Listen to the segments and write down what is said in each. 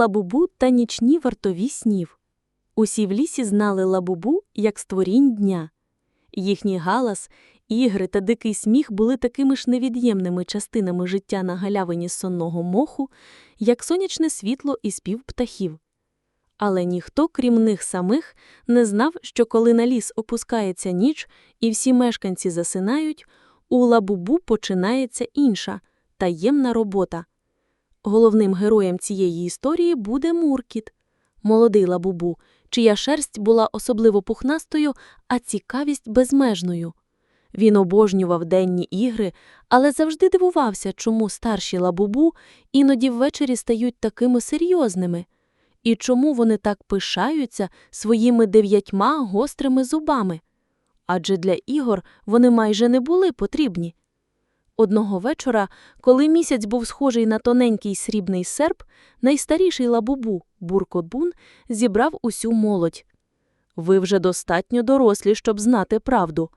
Лабубу та нічні вартові снів. Усі в лісі знали лабубу як створінь дня. Їхній галас, ігри та дикий сміх були такими ж невід'ємними частинами життя на галявині сонного моху, як сонячне світло і спів птахів. Але ніхто, крім них самих, не знав, що коли на ліс опускається ніч і всі мешканці засинають, у лабубу починається інша, таємна робота. Головним героєм цієї історії буде Муркіт, молодий лабубу, чия шерсть була особливо пухнастою, а цікавість безмежною. Він обожнював денні ігри, але завжди дивувався, чому старші лабубу іноді ввечері стають такими серйозними, і чому вони так пишаються своїми дев'ятьма гострими зубами. Адже для ігор вони майже не були потрібні. Одного вечора, коли місяць був схожий на тоненький срібний серп, найстаріший лабубу, Буркотбун, зібрав усю молодь. Ви вже достатньо дорослі, щоб знати правду,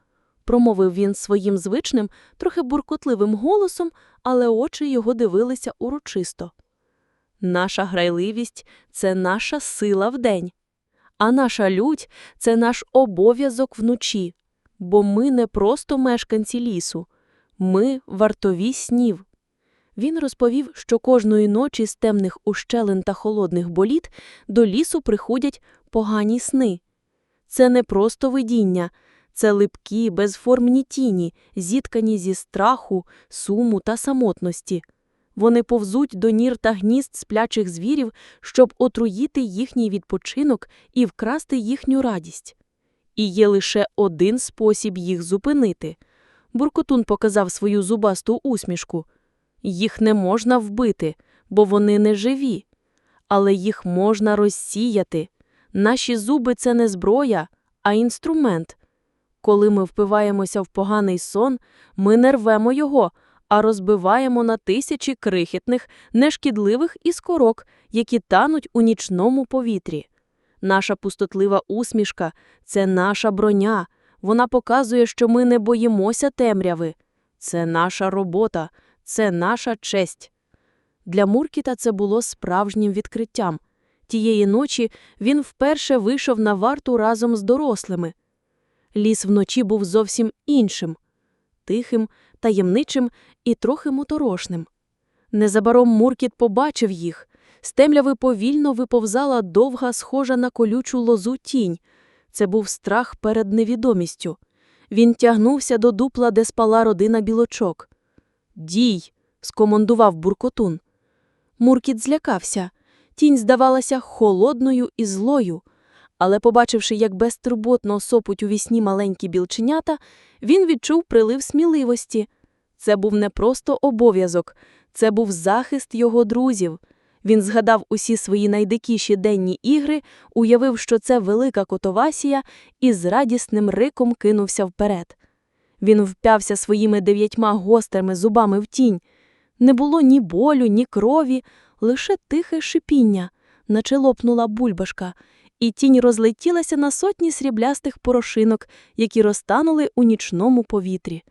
промовив він своїм звичним, трохи буркотливим голосом, але очі його дивилися урочисто. Наша грайливість це наша сила вдень, а наша лють це наш обов'язок вночі, бо ми не просто мешканці лісу. Ми вартові снів. Він розповів, що кожної ночі з темних ущелин та холодних боліт до лісу приходять погані сни. Це не просто видіння, це липкі, безформні тіні, зіткані зі страху, суму та самотності. Вони повзуть до нір та гнізд сплячих звірів, щоб отруїти їхній відпочинок і вкрасти їхню радість. І є лише один спосіб їх зупинити. Буркотун показав свою зубасту усмішку. Їх не можна вбити, бо вони не живі. Але їх можна розсіяти. Наші зуби це не зброя, а інструмент. Коли ми впиваємося в поганий сон, ми не рвемо його, а розбиваємо на тисячі крихітних, нешкідливих іскорок, які тануть у нічному повітрі. Наша пустотлива усмішка це наша броня. Вона показує, що ми не боїмося темряви. Це наша робота, це наша честь. Для Муркіта це було справжнім відкриттям. Тієї ночі він вперше вийшов на варту разом з дорослими. Ліс вночі був зовсім іншим тихим, таємничим і трохи моторошним. Незабаром Муркіт побачив їх. З темряви повільно виповзала довга, схожа на колючу лозу тінь. Це був страх перед невідомістю. Він тягнувся до дупла, де спала родина білочок. Дій. скомандував буркотун. Муркіт злякався. Тінь здавалася холодною і злою. Але, побачивши, як безтурботно сопуть у вісні маленькі білченята, він відчув прилив сміливості. Це був не просто обов'язок, це був захист його друзів. Він згадав усі свої найдикіші денні ігри, уявив, що це велика котовасія, і з радісним риком кинувся вперед. Він вп'явся своїми дев'ятьма гострими зубами в тінь. Не було ні болю, ні крові, лише тихе шипіння, наче лопнула бульбашка, і тінь розлетілася на сотні сріблястих порошинок, які розтанули у нічному повітрі.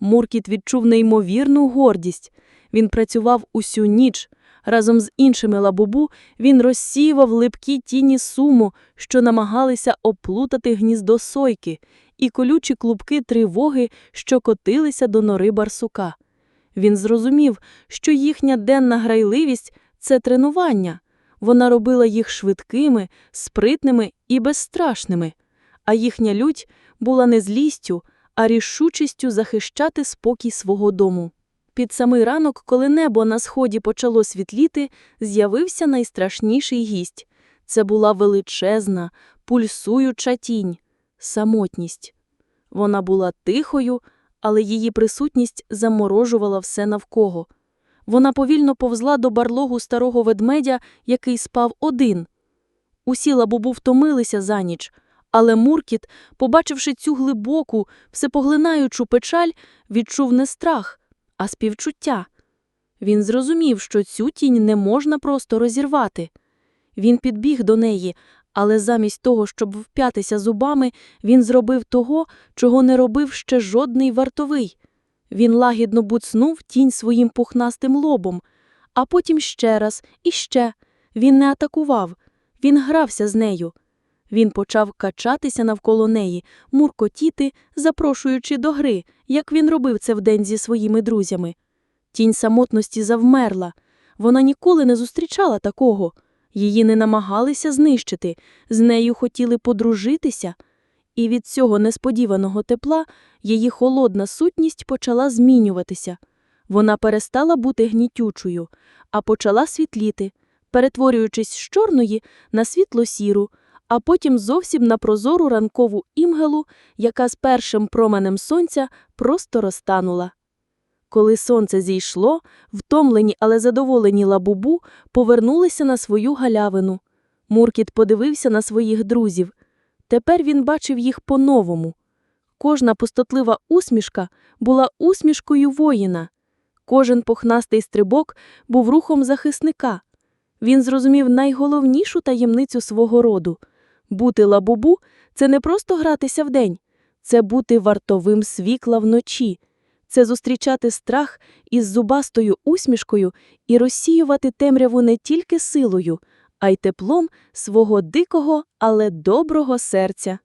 Муркіт відчув неймовірну гордість. Він працював усю ніч. Разом з іншими лабубу він розсіював липкі тіні суму, що намагалися оплутати гніздо сойки, і колючі клубки тривоги, що котилися до нори барсука. Він зрозумів, що їхня денна грайливість це тренування. Вона робила їх швидкими, спритними і безстрашними, а їхня лють була не злістю, а рішучістю захищати спокій свого дому. Під самий ранок, коли небо на сході почало світліти, з'явився найстрашніший гість. Це була величезна, пульсуюча тінь, самотність. Вона була тихою, але її присутність заморожувала все навкого. Вона повільно повзла до барлогу старого ведмедя, який спав один. Усі лабубу втомилися за ніч, але Муркіт, побачивши цю глибоку, всепоглинаючу печаль, відчув не страх, а співчуття. Він зрозумів, що цю тінь не можна просто розірвати. Він підбіг до неї, але замість того, щоб вп'ятися зубами, він зробив того, чого не робив ще жодний вартовий. Він лагідно буцнув тінь своїм пухнастим лобом, а потім ще раз і ще. Він не атакував, він грався з нею. Він почав качатися навколо неї, муркотіти, запрошуючи до гри, як він робив це вдень зі своїми друзями. Тінь самотності завмерла. Вона ніколи не зустрічала такого. Її не намагалися знищити, з нею хотіли подружитися. І від цього несподіваного тепла її холодна сутність почала змінюватися. Вона перестала бути гнітючою, а почала світліти, перетворюючись з чорної на світло-сіру, а потім зовсім на прозору ранкову імгелу, яка з першим променем сонця просто розтанула. Коли сонце зійшло, втомлені, але задоволені лабубу повернулися на свою галявину. Муркіт подивився на своїх друзів. Тепер він бачив їх по-новому. Кожна пустотлива усмішка була усмішкою воїна. Кожен пухнастий стрибок був рухом захисника. Він зрозумів найголовнішу таємницю свого роду. Бути лабубу – це не просто гратися вдень, це бути вартовим світла вночі, це зустрічати страх із зубастою усмішкою і розсіювати темряву не тільки силою, а й теплом свого дикого, але доброго серця.